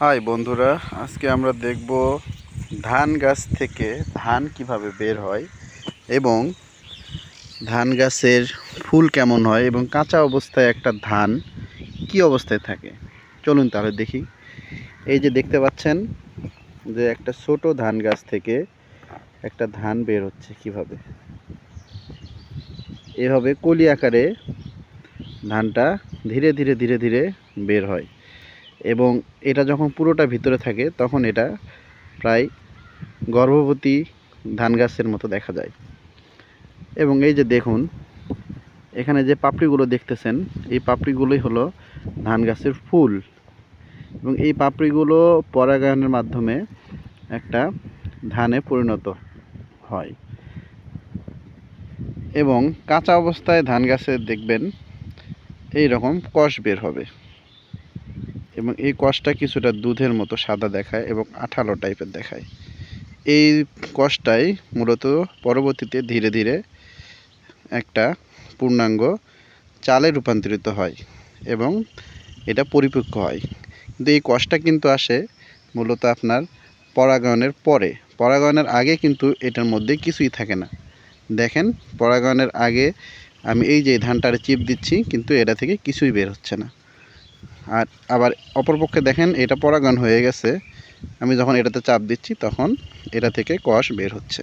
High বন্ধুরা, আজকে আমরা দেখব ধান গাছ থেকে ধান কীভাবে বের হয় এবং ধান গাছের ফুল কেমন হয় এবং কাঁচা অবস্থায় একটা ধান কি অবস্থায় থাকে। চলুন তাহলে দেখি। এই যে দেখতে পাচ্ছেন যে একটা ছোট ধান গাছ থেকে একটা ধান বের হচ্ছে কীভাবে। এভাবে কলি আকারে ধানটা ধীরে ধীরে ধীরে ধীরে বের হয়। এবং এটা যখন পুরোটা ভিতরে থাকে, তখন এটা প্রায় গর্ভবতী ধান গাছের মতো দেখা যায়। এবং এই যে দেখুন, এখানে যে পাপড়িগুলো দেখতেছেন, এই পাপড়িগুলোই হলো ধান গাছের ফুল। এবং এই পাপড়িগুলো পরাগায়নের মাধ্যমে একটা ধানে পরিণত হয়। এবং কাঁচা অবস্থায় ধান গাছে দেখবেন এই রকম কষ বের হবে। এবং এই কষটা কিছুটা দুধের মতো সাদা দেখায় এবং আঠালো টাইপের দেখায়। এই কষটাই মূলত পরবর্তীতে ধীরে ধীরে একটা পূর্ণাঙ্গ চালে রূপান্তরিত হয় এবং এটা পরিপক্ক হয়। কিন্তু এই কষটা কিন্তু আসে মূলত আপনার পরাগায়নের পরে। পরাগায়নের আগে কিন্তু এটার মধ্যে কিছুই থাকে না। দেখেন, পরাগায়নের আগে আমি এই যে ধানটারে চিপ দিচ্ছি, কিন্তু এটা থেকে কিছুই বের হচ্ছে না। আর আবার অপরপক্ষে দেখেন, এটা পরাগায়ন হয়ে গেছে। আমি যখন এটাতে চাপ দিচ্ছি, তখন এটা থেকে কোয়াশ বের হচ্ছে।